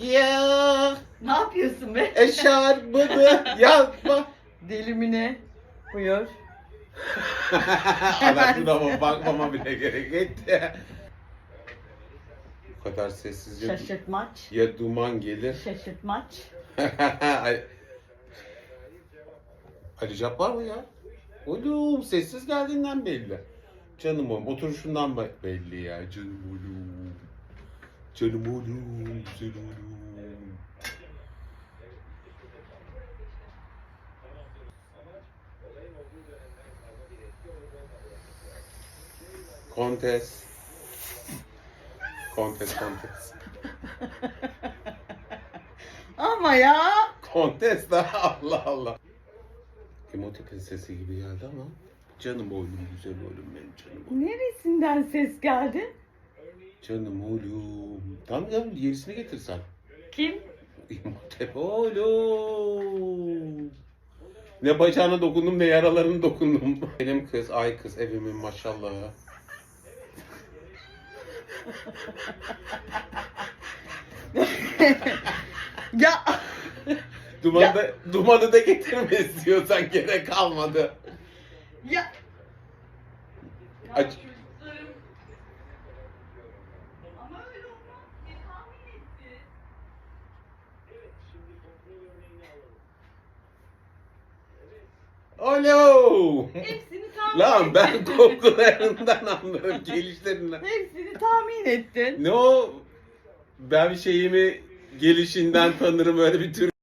Ya Ne yapıyorsun be? eşarbını yapma. Delimine. Buyur. Ana şuna bakmama bile gerek etti. Bu kadar sessizce Şaşırtmaç. ya duman gelir. Şaşırtmaç. Ay- Ali Cabbar mı ya? Oğlum sessiz geldiğinden belli. Canım oğlum oturuşundan belli ya canım oğlum. Canım oğlum, güzel oğlum. Kontes. Kontes, kontes. Ama ya. Kontes da Allah Allah. Emotik'in sesi gibi geldi ama canım oğlum güzel oğlum benim canım oğlum. Neresinden ses geldi? Canım oğlum. Tamam ya yerisini getirsen. Kim? İmhotep oğlum. Ne bacağına dokundum ne yaralarına dokundum. Benim kız, ay kız evimin maşallah. Ya. Dumanı da, dumanı da getirme istiyorsan gerek kalmadı. Ya. Aç. Ama öyle olmaz. Bir tahmin etti. Alo. Hepsini tahmin Lan ben kokularından anlarım, gelişlerinden. Hepsini tahmin ettin. Ne o? Ben şeyimi gelişinden tanırım öyle bir tür